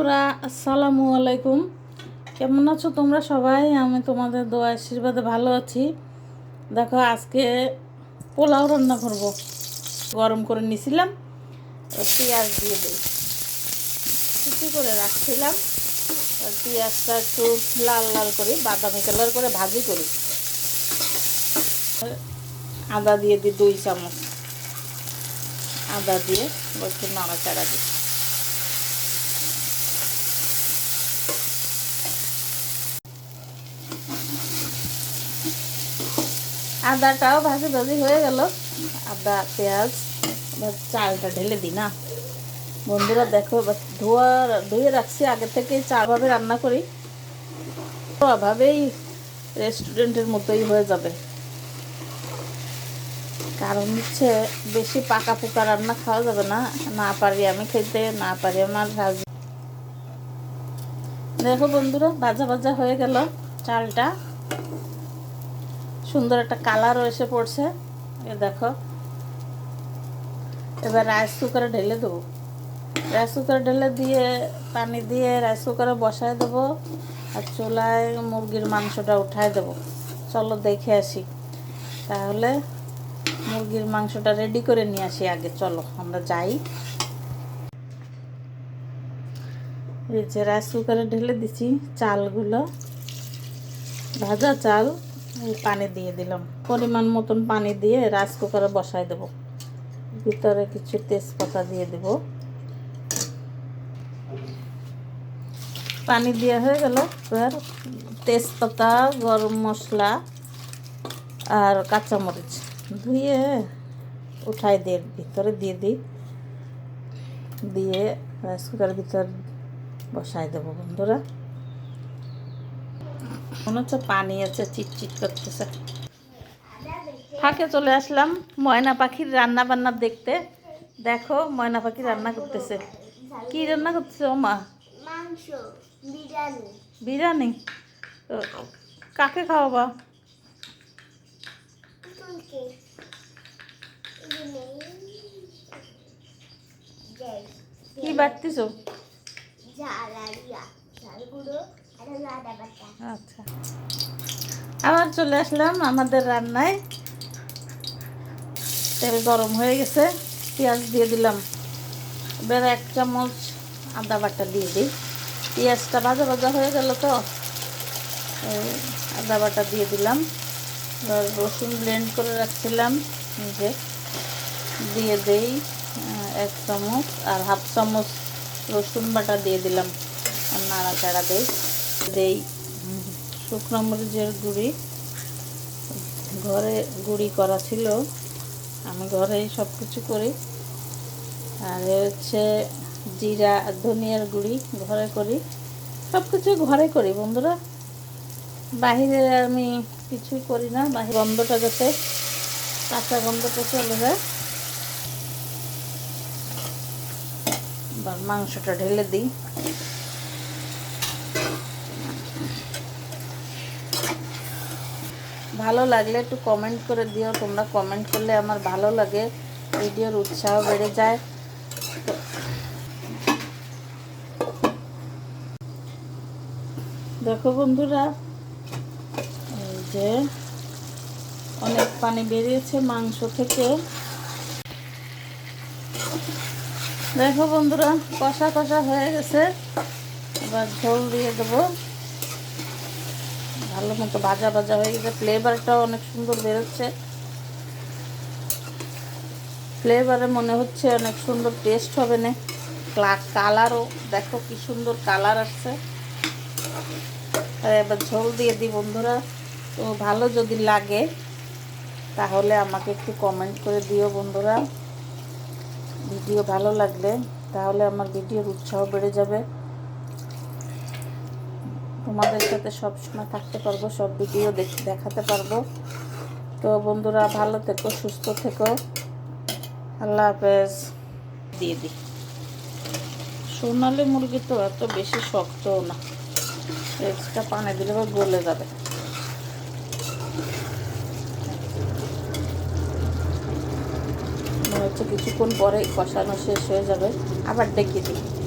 বন্ধুরা, আসসালামু আলাইকুম। কেমন আছো তোমরা সবাই? আমি তোমাদের দোয়া আশীর্বাদে ভালো আছি। দেখো, আজকে পোলাও রান্না করব। গরম করে নিছিলাম পেঁয়াজ দিয়ে দিই। কুচি করে রাখছিলাম পেঁয়াজটা একটু লাল লাল করে, বাদামি কালার করে ভাজি করি। আদা দিয়ে দিই দুই চামচ। আদা দিয়ে একটু নাড়াচাড়া দিই। আদাটাও ভাজি ভাজি হয়ে গেল। আদা, পেঁয়াজ চালটা ঢেলে দিই, না? বন্ধুরা, দেখো ধোয়া, ধুয়ে রাখছি। আগে থেকে চালভাবে রান্না করি। অভাবেই রেস্টুরেন্টের মতোই হয়ে যাবে। কারণ হচ্ছে, বেশি পাকা পোকা রান্না খাওয়া যাবে না। না পারি আমি খেতে, না পারি আমার দেখো বন্ধুরা, ভাজা ভাজা হয়ে গেল চালটা। সুন্দর একটা কালারও এসে পড়ছে। এ দেখো। এবার রাইস কুকারে ঢেলে দেবো। রাইস কুকারে ঢেলে দিয়ে, পানি দিয়ে রাইস কুকারে বসায় দেবো আর চুলায় মুরগির মাংসটা উঠায় দেবো। চলো দেখে আসি। তাহলে মুরগির মাংসটা রেডি করে নিয়ে আসি আগে। চলো, আমরা যাই। এই যে রাইস কুকারে ঢেলে দিছি চালগুলো। ভাজা চাল। পানি দিয়ে দিলাম। পরিমাণ মতন পানি দিয়ে রাইস কুকারে বসাই দেব। ভিতরে কিছু তেজপাতা দিয়ে দেব। পানি দেওয়া হয়ে গেল। এবার তেজপাতা, গরম মশলা আর কাঁচামরিচ ধুয়ে উঠাই দিয়ে ভিতরে দিয়ে দিই। দিয়ে রাইস কুকারের ভিতর বসাই দেবো বন্ধুরা। মনে হচ্ছে পানি আছে চিটচিট করতেছে। ফাঁকে চলে আসলাম ময়না পাখির রান্না বান্না দেখতে। দেখো ময়না পাখি রান্না করতেছে। কি রান্না করতেছে ও মা? বিরিয়ানি। কাকে খাওয়াবা? কি বাড়তিছো? আচ্ছা। আবার চলে আসলাম আমাদের রান্নায়। তেল গরম হয়ে গেছে, পেঁয়াজ দিয়ে দিলাম। এবার এক চামচ আদা বাটা দিয়ে দিই। পেঁয়াজটা ভাজা ভাজা হয়ে গেল তো আদা বাটা দিয়ে দিলাম। এবার রসুন ব্লেন্ড করে রাখছিলাম, নিজে। দিয়ে দেই এক চামচ আর হাফ চামচ রসুন বাটা দিয়ে দিলাম। নাড়াচাড়া দেই। দেই। শুকনো মরিচের গুঁড়ি। ঘরে গুঁড়ি করা ছিল। আমি ঘরেই সব কিছু করি। আর হচ্ছে জিরা ধনিয়ার গুঁড়ি ঘরে করি। সব কিছু ঘরে করি বন্ধুরা। বাহিরে আমি কিছুই করি না। বাহির গন্ধটা যাতে কাঁচা গন্ধটা চলে যায়। মাংসটা ঢেলে দিই। ভালো লাগলে একটু কমেন্ট করে দিও। তোমরা কমেন্ট করলে আমার ভালো লাগে। ভিডিওর উৎসাহ বেড়ে যায়। দেখো বন্ধুরা, এই যে অনেক পানি বেরিয়েছে মাংস থেকে। দেখো বন্ধুরা, কষা কষা হয়ে গেছে। এবার ঝোল দিয়ে দেবো। ভালো মতো ভাজা ভাজা হয়ে গেছে। ফ্লেভারটাও অনেক সুন্দর বেরোচ্ছে। ফ্লেভারে মনে হচ্ছে অনেক সুন্দর টেস্ট হবে না। কালারও, দেখো কি সুন্দর কালার আসছে। এবার ঝোল দিয়ে দিই বন্ধুরা। তো ভালো যদি লাগে, তাহলে আমাকে একটু কমেন্ট করে দিও বন্ধুরা। ভিডিও ভালো লাগলে, তাহলে আমার ভিডিওর উৎসাহ বেড়ে যাবে। তোমাদের সাথে সব সময় থাকতে পারব সব ভিডিও দেখ দেখাতে পারব। তো বন্ধুরা ভালো থেকো সুস্থ থেকো। আল্লাহ হাফেজ। দিয়ে দিই। সোনালি মুরগি তো এত বেশি শক্তও না। এক্সট্রা পানি দিলে বা গলে যাবে। হচ্ছে কিছুক্ষণ পরে কষানো শেষ হয়ে যাবে। আবার ডেকে দিই।